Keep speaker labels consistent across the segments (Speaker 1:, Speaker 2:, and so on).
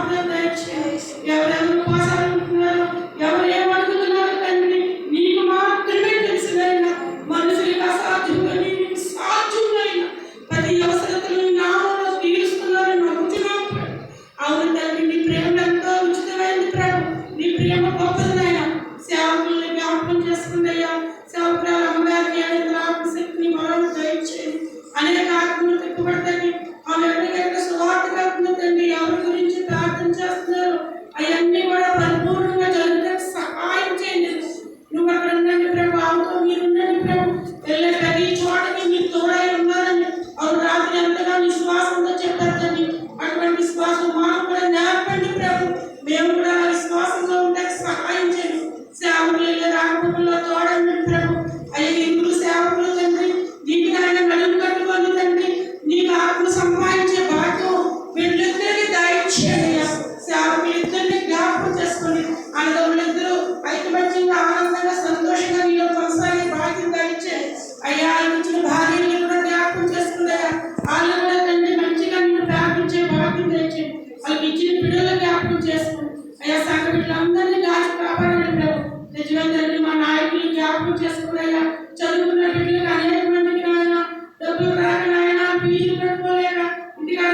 Speaker 1: problem that you, you have విశ్వాసంతో చెప్పారు తండ్రి అటువంటి విశ్వాసం మనం కూడా నేర్పండి ప్రభు. మేము కూడా విశ్వాసంలో ఉండక సహాయం చేయండి. సేవకులు సేవకులలో రాకపోకల్లో తోడండి ప్రభు. అయ్యే ఇంద్రులు సేవకులు తండ్రి? దీనికి ఆయన నడుము కట్టుకోండి తండ్రి. నీకు ఆత్మ సంపాదించే భాగ్యం వీళ్ళిద్దరికి దాయిచ్చేయ సేవకులు ఇద్దరిని జ్ఞాపకం చేసుకొని వీళ్ళిద్దరూ ఐకమత్య జ్ఞాపకం చేసుకో అయ్యా సంఘం వీళ్ళందరినీ దాచి కాపాడండి ప్రభు. నిజమే తండ్రి మా నాయకులు జ్ఞాపకం చేసుకోండి అయ్యా చదువుకున్న బిడ్డలకు అనేక మందికి నాయన డబ్బులు రాక నాయన ఫీజులు కట్టుకోలేక ఇంటికాడ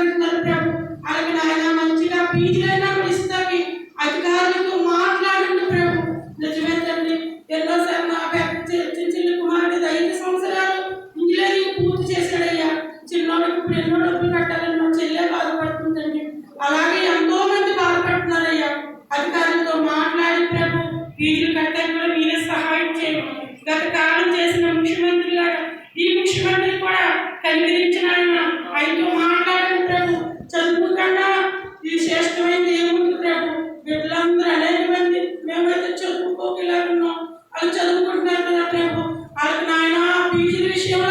Speaker 1: రేపు వాళ్ళకి నాయన పీజీ విషయంలో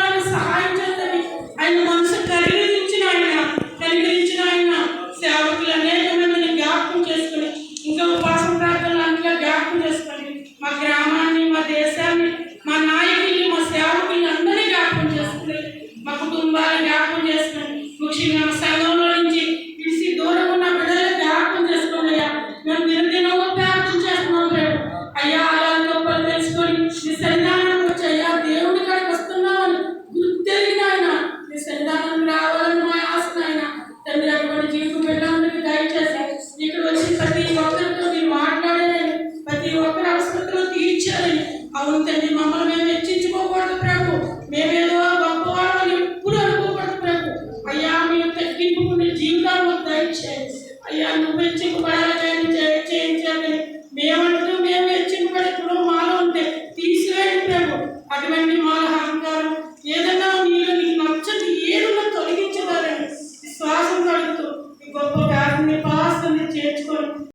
Speaker 1: I am the for.